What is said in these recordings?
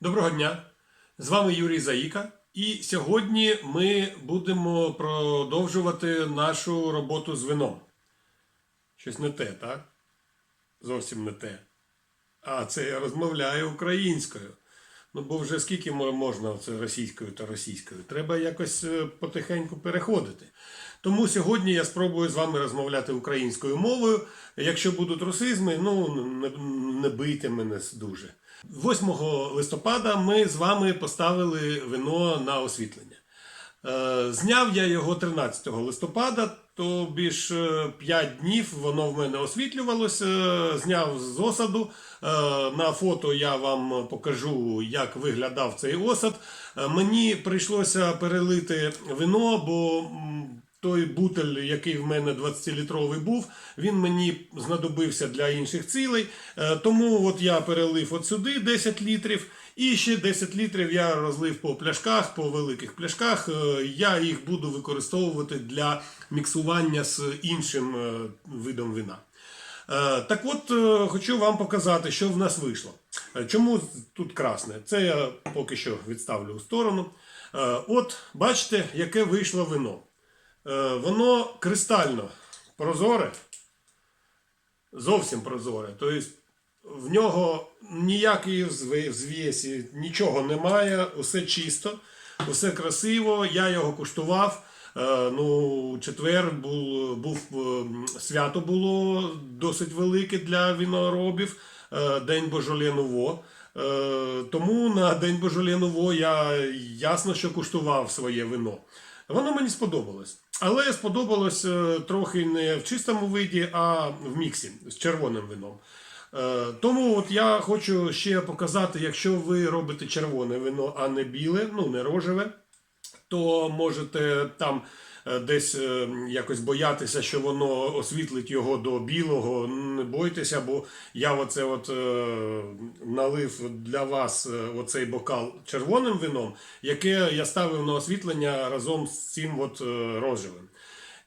Доброго дня! З вами Юрій Заїка. І сьогодні ми будемо продовжувати нашу роботу з вином. Щось не те, так? Зовсім не те. А це я розмовляю українською. Ну, бо вже скільки можна це російською та російською. Треба якось е, потихеньку переходити. Тому сьогодні я спробую з вами розмовляти українською мовою. Якщо будуть русизми, ну не, не бийте мене дуже. 8 листопада ми з вами поставили вино на освітлення. Е, Зняв я його 13 листопада, то більш 5 днів воно в мене освітлювалося. е, Зняв з осаду. Е, На фото я вам покажу, як виглядав цей осад. Е, Мені прийшлося перелити вино, бо той бутель, який в мене 20-літровий був, він мені знадобився для інших цілей. Е, Тому от я перелив от сюди 10 літрів. І ще 10 літрів я розлив по пляшках, по великих пляшках. Е, Я їх буду використовувати для міксування з іншим е, видом вина. Так от хочу вам показати, що в нас вийшло. Чому тут красне? Це я поки що відставлю у сторону. От бачите, яке вийшло вино. Е, Воно кристально прозоре, зовсім прозоре. Тобто в нього ніякої звісі, нічого немає, усе чисто, усе красиво. Я його куштував. Е, Ну, четвер був, був е, свято було досить велике для віноробів. День Божолє Нуво. Е, Тому на День Божолє Нуво я ясно, що куштував своє вино. Воно мені сподобалось. Але сподобалось е, трохи не в чистому виді, а в міксі з червоним вином. Е, Тому от я хочу ще показати, якщо ви робите червоне вино, а не біле, ну не рожеве, то можете там десь е, якось боятися, що воно освітлить його до білого. Не бойтеся, бо я оце от е, налив для вас е, оцей бокал червоним вином, яке я ставив на освітлення разом з цим от е, рожевим.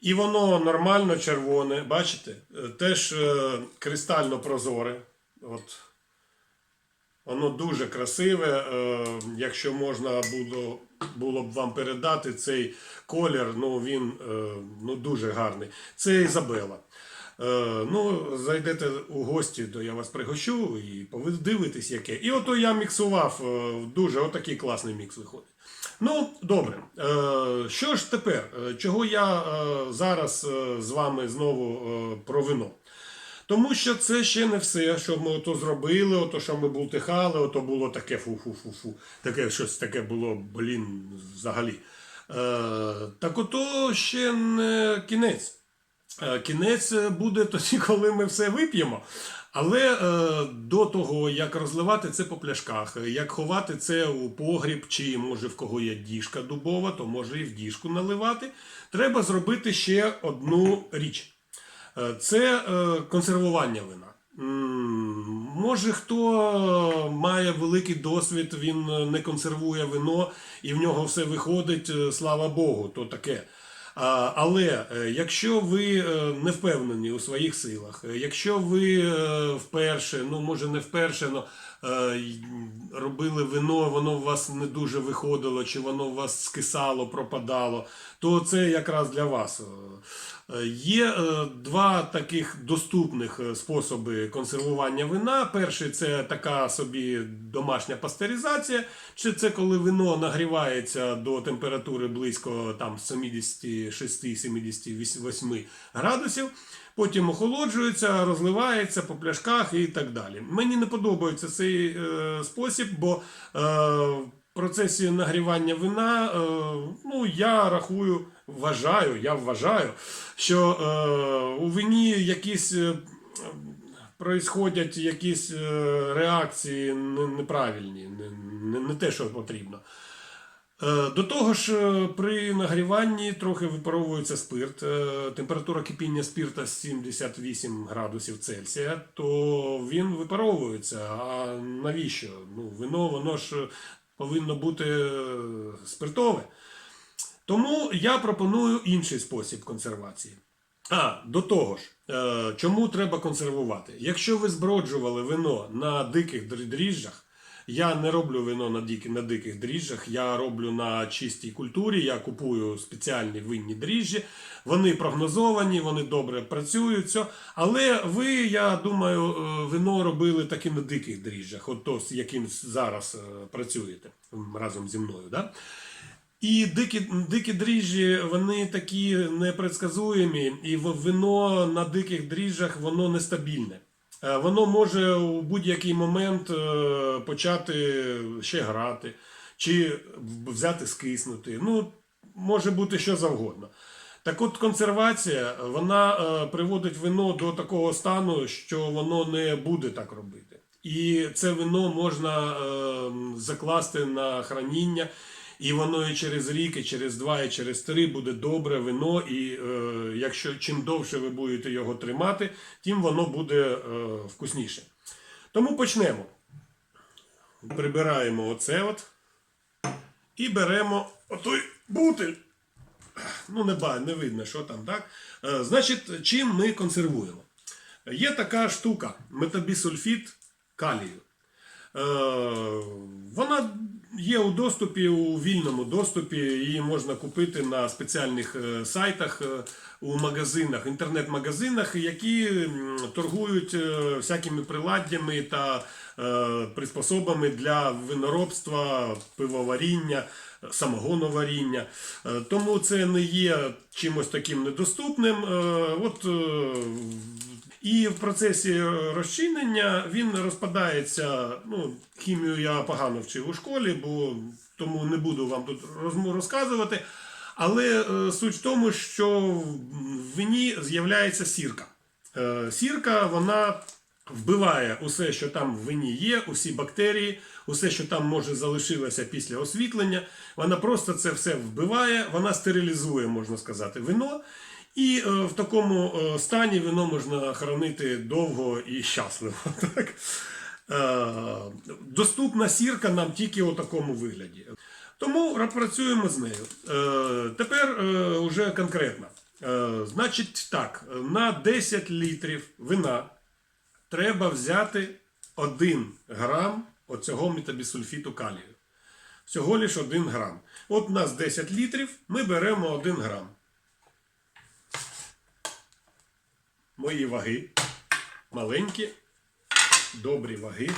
І воно нормально червоне, бачите? Е, Теж е, кристально прозоре. От. Воно дуже красиве. Е, якщо можна було, було б вам передати цей колір, ну він е, ну, дуже гарний. Це Ізабела. Е, ну, зайдете у гості, то я вас пригощу і подивитесь, яке. І ото я міксував дуже отакий класний мікс виходить. Ну, добре. Що ж тепер? Чого я зараз з вами знову про вино? Тому що це ще не все, що ми ото зробили, ото що ми бултихали, ото було таке фу-фу-фу-фу. Таке щось таке було, блін, взагалі. Е, так ото ще не кінець. Е, Кінець буде тоді, коли ми все вип'ємо. Але е, до того, як розливати це по пляшках, як ховати це у погріб, чи може в кого є діжка дубова, то може і в діжку наливати, треба зробити ще одну річ. Е, Це е, консервування вина. Може, хто має великий досвід, він е, не консервує вино і в нього все виходить, е, слава Богу, то таке. Але е, якщо ви е, не впевнені у своїх силах, е, якщо ви е, вперше, ну може не вперше, але робили вино, воно у вас не дуже виходило, чи воно у вас скисало, пропадало, то це якраз для вас. Е, Є е, два таких доступних е, способи консервування вина. Перший це така собі домашня пастеризація, чи це коли вино нагрівається до температури близько там 76-78 градусів. Потім охолоджується, розливається по пляшках і так далі. Мені не подобається цей е, спосіб, бо е, процесі нагрівання вина, е, ну я рахую, вважаю, я вважаю, що е, у вині якісь. Е, якісь е, реакції неправильні, не, не, не те, що потрібно. Е, До того ж, е, при нагріванні трохи випаровується спирт. Температура кипіння спирта 78 градусів Цельсія, то він випаровується. А навіщо? Ну, вино, воно ж повинно бути е, спиртове. Тому я пропоную інший спосіб консервації. А, до того ж, е, чому треба консервувати? Якщо ви зброджували вино на диких дріжджах, Я не роблю вино на, дикі, на диких дріжджах, я роблю на чистій культурі. Я купую спеціальні винні дріжджі. Вони прогнозовані, вони добре працюють. Але ви, я думаю, е, вино робили таки на диких дріжджах, от то, з яким зараз е, працюєте разом зі мною. Да? І дикі, дикі дріжджі, вони такі непредсказуємі, і вино на диких дріжджах воно нестабільне. Е, Воно може у будь-який момент е, почати ще грати, чи взяти скиснути. Ну, може бути що завгодно. Так от консервація вона е, приводить вино до такого стану, що воно не буде так робити. І це вино можна е, закласти на храніння, і воно і через рік, і через два, і через три буде добре вино. І е, якщо чим довше ви будете його тримати, тим воно буде е, вкусніше. Тому почнемо. Прибираємо оце от і беремо отой бутиль. Ну, не, ба- не видно, що там, так? Е, значить, чим ми консервуємо? Є така штука метабісульфіт калію. Е, вона є у доступі, у вільному доступі. Її можна купити на спеціальних е, сайтах, е, у магазинах, інтернет-магазинах, які торгують всякими приладдями та приспособами для виноробства, пивоваріння, самогоноваріння. Тому це не є чимось таким недоступним. От і в процесі розчинення він розпадається. Ну, хімію я погано вчив у школі, бо тому не буду вам тут розказувати. Але е, суть в тому, що в вині з'являється сірка. Е, сірка вона вбиває усе, що там в вині є, усі бактерії, усе, що там може залишилося після освітлення. Вона просто це все вбиває, вона стерилізує, можна сказати, вино. І е, в такому е, стані вино можна хранити довго і щасливо. Так? Е, доступна сірка нам тільки у такому вигляді. Тому працюємо з нею. Е, тепер е, вже конкретно. Е, значить так, на 10 літрів вина треба взяти 1 грам оцього метабісульфіту калію. Всього лиш 1 грам. От у нас 10 літрів, ми беремо 1 грам. Мої ваги маленькі, добрі ваги.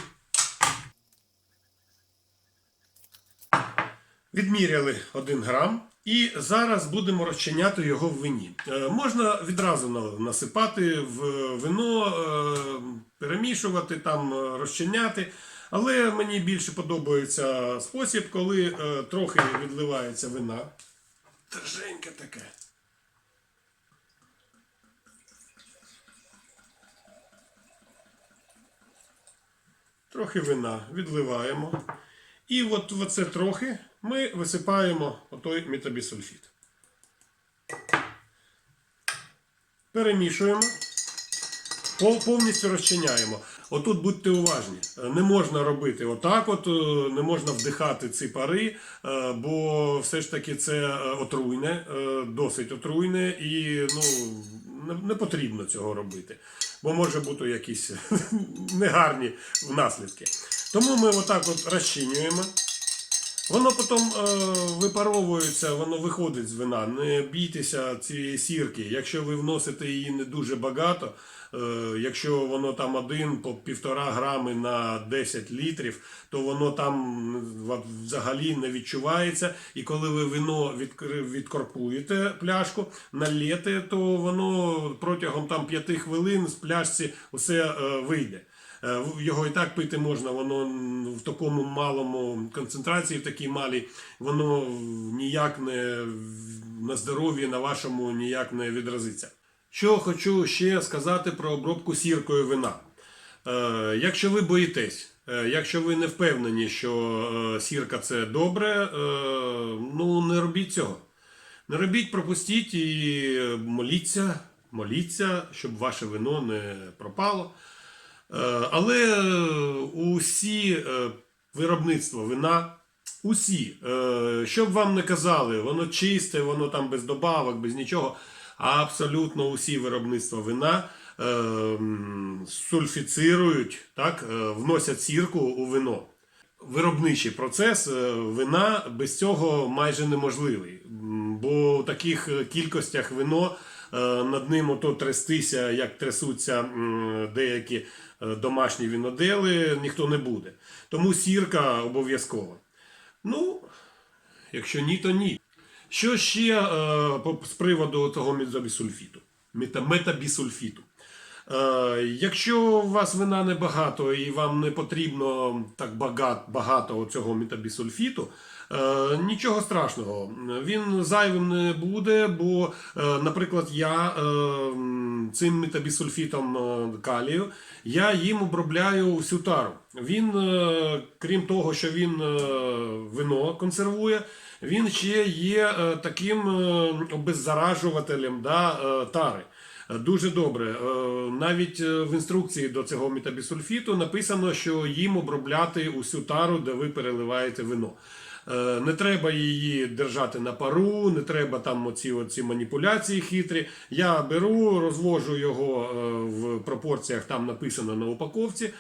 Відміряли 1 грам. І зараз будемо розчиняти його в вині. Е, можна відразу насипати в вино, е, перемішувати, там, е, розчиняти. Але мені більше подобається спосіб, коли трохи відливається вина. Терженьке таке. Трохи вина відливаємо. І от в це трохи ми висипаємо отой метабісульфіт. Перемішуємо, повністю розчиняємо. Отут будьте уважні. Не можна робити отак, от, е, не можна вдихати ці пари, е, бо все ж таки це е, отруйне, досить отруйне і ну, не потрібно цього робити. Бо може бути якісь негарні наслідки. Тому ми отак от розчинюємо. Воно потім е, випаровується, воно виходить з вина. Не бійтеся цієї сірки. Якщо ви вносите її не дуже багато, е, якщо воно там один по півтора грами на 10 літрів, то воно там взагалі не відчувається. І коли ви вино відкоркуєте пляшку, налєте, то воно протягом там 5 хвилин з пляшці все е, вийде. Е, Його і так пити можна, воно в такому малому концентрації, в такій малій, воно ніяк не на здоров'ї на вашому ніяк не відразиться. Що хочу ще сказати про обробку сіркою вина. Е, якщо ви боїтесь, е, якщо ви не впевнені, що сірка це добре, ну не робіть цього. Не робіть, пропустіть і моліться, моліться, щоб ваше вино не пропало. Е, Але е, усі е, виробництва вина, усі, що б вам не казали, воно чисте, воно там без добавок, без нічого. Абсолютно усі виробництва вина сульфіцирують, так, вносять сірку у вино. виробничий процес вина без цього майже неможливий. Бо у таких кількостях вино над ним ото трястися, як трясуться деякі е, домашні вінодели, ніхто не буде. Тому сірка обов'язкова. Ну, якщо ні, то ні. Що ще е, з приводу того метабісульфіту? Метабісульфіту. Е, якщо у вас вина небагато і вам не потрібно так багато, цього метабісульфіту, е, нічого страшного. Він зайвим не буде, бо, е, наприклад, я цим метабісульфітом калію я їм обробляю всю тару. Він, крім того, що він вино консервує, він ще є таким обеззаражувателем да, тари. Дуже добре. Е, Навіть е, в інструкції до цього метабісульфіту написано, що їм обробляти усю тару, де ви переливаєте вино. Е, Не треба її держати на пару, не треба там оці, оці маніпуляції хитрі. Я беру, розвожу його в пропорціях, там написано на упаковці, е,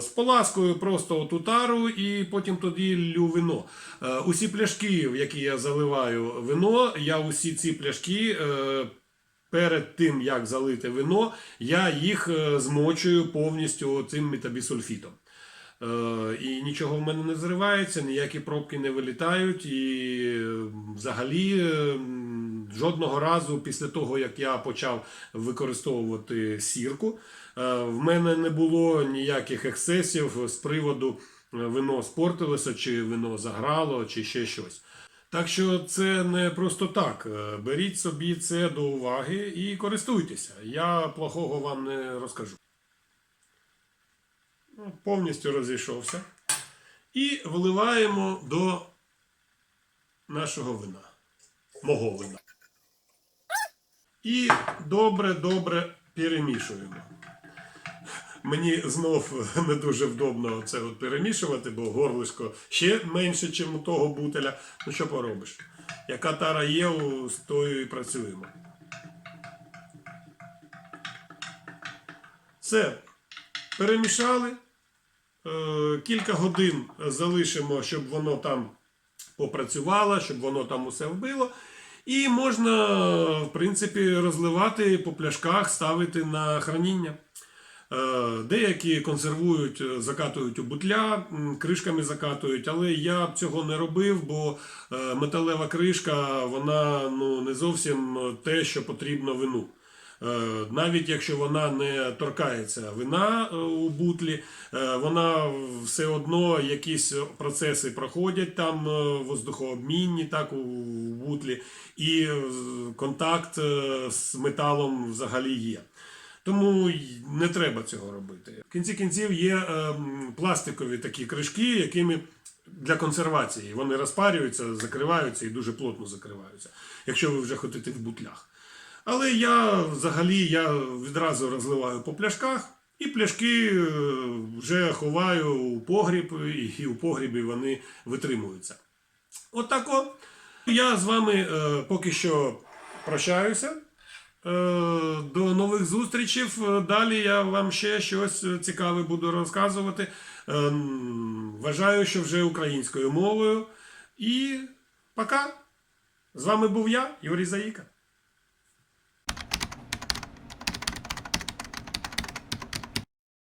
споласкую просто оту тару і потім тоді лю вино. Усі пляшки, в які я заливаю вино, я усі ці пляшки. Перед тим, як залити вино, я їх е, змочую повністю цим метабісульфітом. Е, І нічого в мене не зривається, ніякі пробки не вилітають. І взагалі е, жодного разу після того, як я почав використовувати сірку, в мене не було ніяких ексцесів з приводу вино спортилося, чи вино заграло, чи ще щось. Так що це не просто так. Е, Беріть собі це до уваги і користуйтеся. Я плохого вам не розкажу. Ну, Повністю розійшовся. І вливаємо до нашого вина. Мого вина. І добре-добре перемішуємо. Мені знов не дуже вдобно це от перемішувати, бо горлишко ще менше, ніж у того бутеля. Ну що поробиш? Яка тара є, з тою і працюємо. Все. Перемішали. Е, Кілька годин залишимо, щоб воно там попрацювало, щоб воно там усе вбило. І можна, в принципі, розливати по пляшках, ставити на храніння. Е, Деякі консервують, е, закатують у бутля, кришками закатують, але я б цього не робив, бо е, металева кришка вона ну, не зовсім те, що потрібно вину. Навіть якщо вона не торкається вина у бутлі, вона все одно якісь процеси проходять там воздухообмінні, так у бутлі, і контакт з металом взагалі є. Тому не треба цього робити. В кінці кінців є ем, пластикові такі кришки, якими для консервації вони розпарюються, закриваються і дуже плотно закриваються, якщо ви вже ходите в бутлях. Але я взагалі я відразу розливаю по пляшках, і пляшки е, вже ховаю у погріб, і у погрібі вони витримуються. Отако. Я з вами е, поки що прощаюся. Е, До нових зустрічей. Далі я вам ще щось цікаве буду розказувати. Ем, Вважаю, що вже українською мовою. І пока. З вами був я, Юрій Заїка.